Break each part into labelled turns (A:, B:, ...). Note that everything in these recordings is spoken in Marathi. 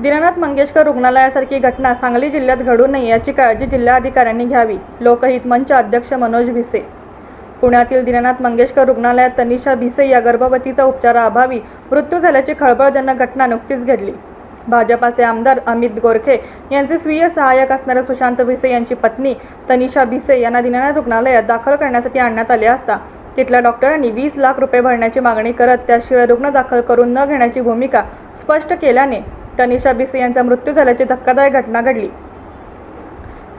A: दीनानाथ मंगेशकर रुग्णालयासारखी घटना सांगली जिल्ह्यात घडू नये याची काळजी जिल्हाधिकाऱ्यांनी घ्यावी. लोकहित मंच अध्यक्ष मनोज भिसे. पुण्यातील दीनानाथ मंगेशकर रुग्णालयात तनिषा भिसे या गर्भवतीचा उपचाराअभावी मृत्यू झाल्याची खळबळजनक घटना नुकतीच घडली. भाजपाचे आमदार अमित गोरखे यांचे स्वीय सहाय्यक असणाऱ्या सुशांत भिसे यांची पत्नी तनिषा भिसे यांना दीनानाथ रुग्णालयात दाखल करण्यासाठी आणण्यात आले असता तिथल्या डॉक्टरांनी वीस लाख रुपये भरण्याची मागणी करत त्याशिवाय रुग्ण दाखल करून न घेण्याची भूमिका स्पष्ट केल्याने तनिषा बिसे यांचा मृत्यू झाल्याची धक्कादायक घटना घडली.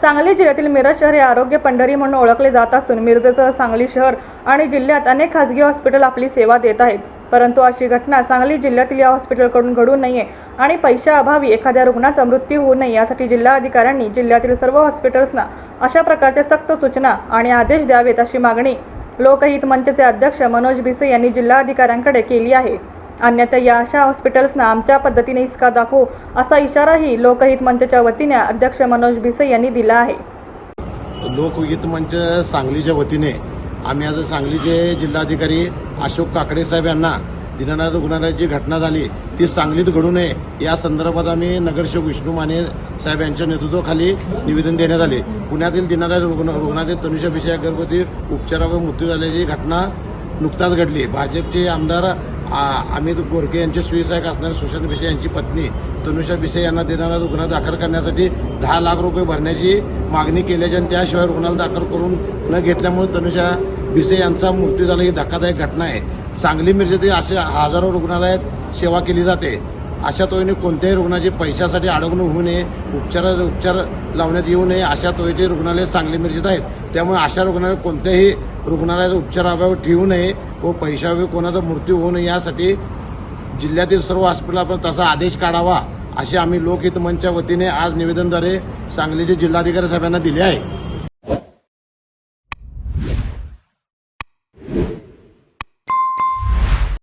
A: सांगली जिल्ह्यातील मिरज शहर हे आरोग्य पंढरी म्हणून ओळखले जात असून मिरजेसह सांगली शहर आणि जिल्ह्यात अनेक खासगी हॉस्पिटल आपली सेवा देत आहेत. परंतु अशी घटना सांगली जिल्ह्यातील या हॉस्पिटलकडून घडू नये आणि पैशाअभावी एखाद्या रुग्णाचा मृत्यू होऊ नये यासाठी जिल्हा अधिकाऱ्यांनी जिल्ह्यातील सर्व हॉस्पिटल्सना अशा प्रकारच्या सक्त सूचना आणि आदेश द्यावेत अशी मागणी लोकहित मंचचे अध्यक्ष मनोज भिसे यांनी जिल्हाधिकाऱ्यांकडे केली आहे. अन्यथा या अशा हॉस्पिटल्सना आमच्या पद्धतीने हिसका दाखवू असा इशाराही लोकहित मंचच्या वतीने अध्यक्ष मनोज भिसे यांनी दिला आहे.
B: लोकहित मंच सांगलीच्या वतीने आम्ही आज सांगलीचे जिल्हाधिकारी अशोक काकडे साहेब यांना दीनानाथ रुग्णालयाची घटना झाली ती सांगलीत घडू नये या संदर्भात आम्ही नगरसेवक विष्णू माने साहेब यांच्या नेतृत्वाखाली निवेदन देण्यात आले. पुण्यातील दिनानाथ रुग्ण रुग्णालयात तनुषा भिषया गर्भवती उपचारावर मृत्यू झाल्याची घटना नुकताच घडली. भाजपचे आमदार अमित गोरके यांचे सुईसायक असणारे सुशांत भिसे यांची पत्नी तनुषा भिसे यांना देणारा रुग्ण दाखल करण्यासाठी दहा लाख रुपये भरण्याची मागणी केल्याची आणि त्याशिवाय रुग्णाला दाखल करून न घेतल्यामुळे तनुषा भिसे यांचा मृत्यू झाला. ही धक्कादायक घटना आहे. सांगली मिरजेतील असे हजारो रुग्णालयात सेवा केली जाते. अशा तोहीने कोणत्याही रुग्णाची पैशासाठी अडवणूक होऊ नये उपचार उपचार लावण्यात येऊ नये अशा तोहीचे रुग्णालय सांगली मिरजेत आहेत. त्यामुळे अशा रुग्णालय कोणत्याही रुग्णालयाचा उपचाराभावी ठेवू नये व पैशाअभावी कोणाचा मृत्यू होऊ नये यासाठी जिल्ह्यातील सर्व हॉस्पिटल आपण तसा आदेश काढावा असे आम्ही लोकहित मंचच्या वतीने आज निवेदनद्वारे सांगलीचे जिल्हाधिकारी साहेबांना दिले आहे.